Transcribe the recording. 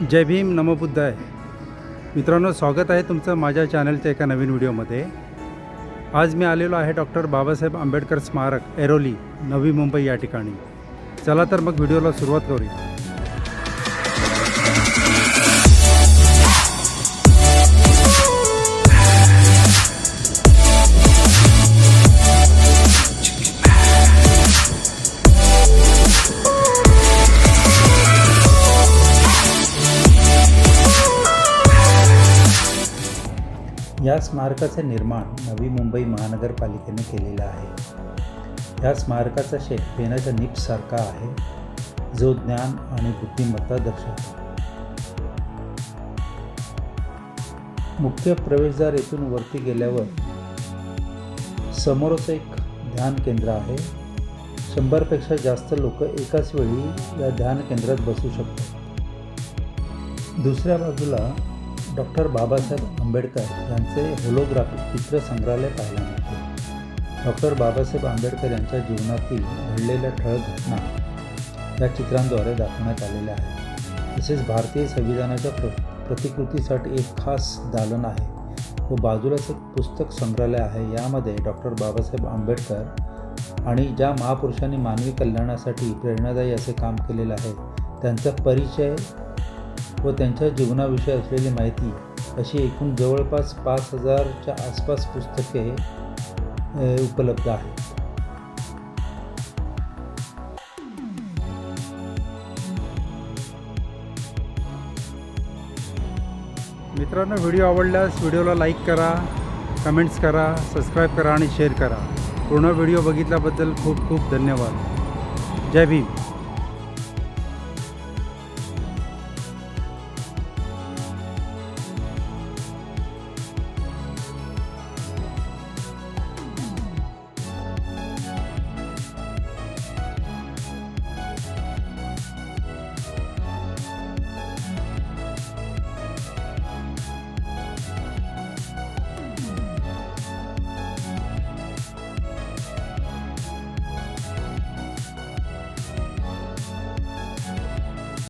जय भीम नमोबुद्धाय मित्रांनो स्वागत आहे तुमचं माझ्या चॅनलच्या एका नवीन व्हिडिओमध्ये. आज मी आलेलो आहे डॉक्टर बाबासाहेब आंबेडकर स्मारक एरोली नवी मुंबई या ठिकाणी. चला तर मग व्हिडिओला सुरुवात करूया. या स्मारकाचे निर्माण नवी मुंबई महानगरपालिकेने केलेलं आहे. या स्मारकाचा शेप पेनाच्या निपसारखा आहे जो ज्ञान आणि बुद्धिमत्ता दर्शवतो. मुख्य प्रवेशद्वार येथून वरती गेल्यावर समोरच एक ध्यान केंद्र आहे. शंभरपेक्षा जास्त लोक एकाच वेळी या ध्यान केंद्रात बसू शकतात. दुसऱ्या बाजूला डॉक्टर बाबासाहेब आंबेडकर यांचे होलोग्राफिक चित्र संग्रहालय पाहायला मिळते. डॉक्टर बाबासाहेब आंबेडकर यांच्या जीवनातील घडलेल्या ठळक घटना या चित्रांद्वारे दाखवण्यात आलेल्या आहेत. तसेच भारतीय संविधानाच्या प्र प्रतिकृतीसाठी एक खास दालन आहे. व बाजूलाच एक पुस्तक संग्रहालय आहे. यामध्ये डॉक्टर बाबासाहेब आंबेडकर आणि ज्या महापुरुषांनी मानवी कल्याणासाठी प्रेरणादायी असे काम केलेलं आहे त्यांचा परिचय व त्यांच्या जीवनाविषयी असलेली माहिती अशी एकूण जवळपास पाच हजारच्या आसपास पुस्तके उपलब्ध आहेत. मित्रांनो व्हिडिओ आवडल्यास व्हिडिओला लाईक करा कमेंट्स करा सबस्क्राईब करा आणि शेअर करा. पूर्ण व्हिडिओ बघितल्याबद्दल खूप खूप धन्यवाद. जय भीम.